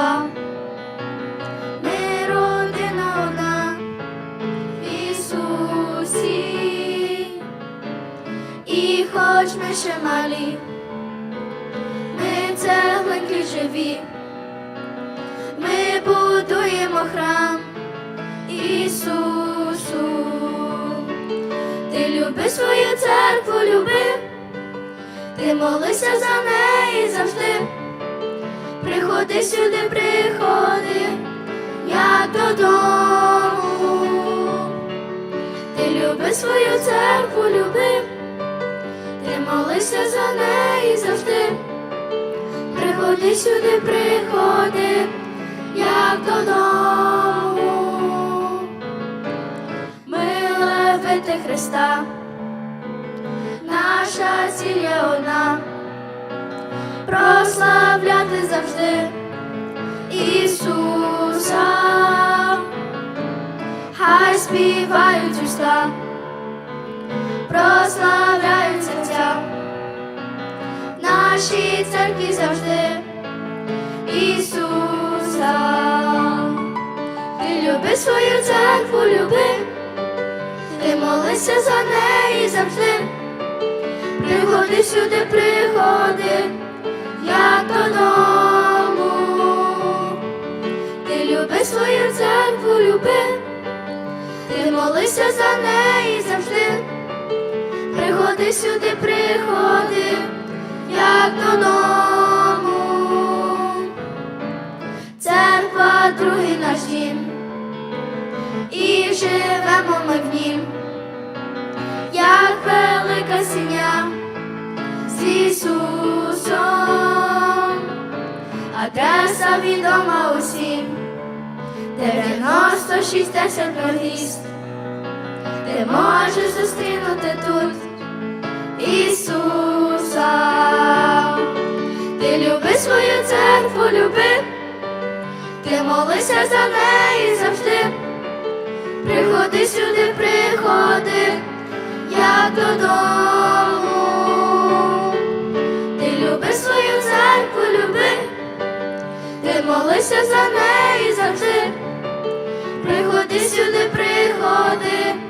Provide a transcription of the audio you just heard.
слова, не родина на Ісусі, і хоч ми ще малі, ми цеглинки живі, ми будуємо храм Ісусу, ти люби свою церкву, люби, ти молися за неї. Приходи сюди, приходи, як додому. Ти люби свою церкву, люби, ти молися за неї завжди. Приходи сюди, приходи, як додому. Миловити Христа, наша ціль є одна, прославляти завжди співають уста, прославляють серця, в нашій церкві завжди Ісуса. Ти люби свою церкву, люби, ти молися за неї завжди. Приходи сюди, приходи, ти молися за неї завжди. Приходи сюди, приходи, як додому. Церква другий наш дім, і живемо ми в нім, як велика сім'я з Ісусом, адреса відома усім, 96 10 міст, ти можеш зустрінути тут Ісуса, ти люби свою церкву, люби, ти молися за неї завжди. Приходи сюди, приходи, як додому. Ти люби свою церкву, люби, ти молися за неї ти сюди приходи.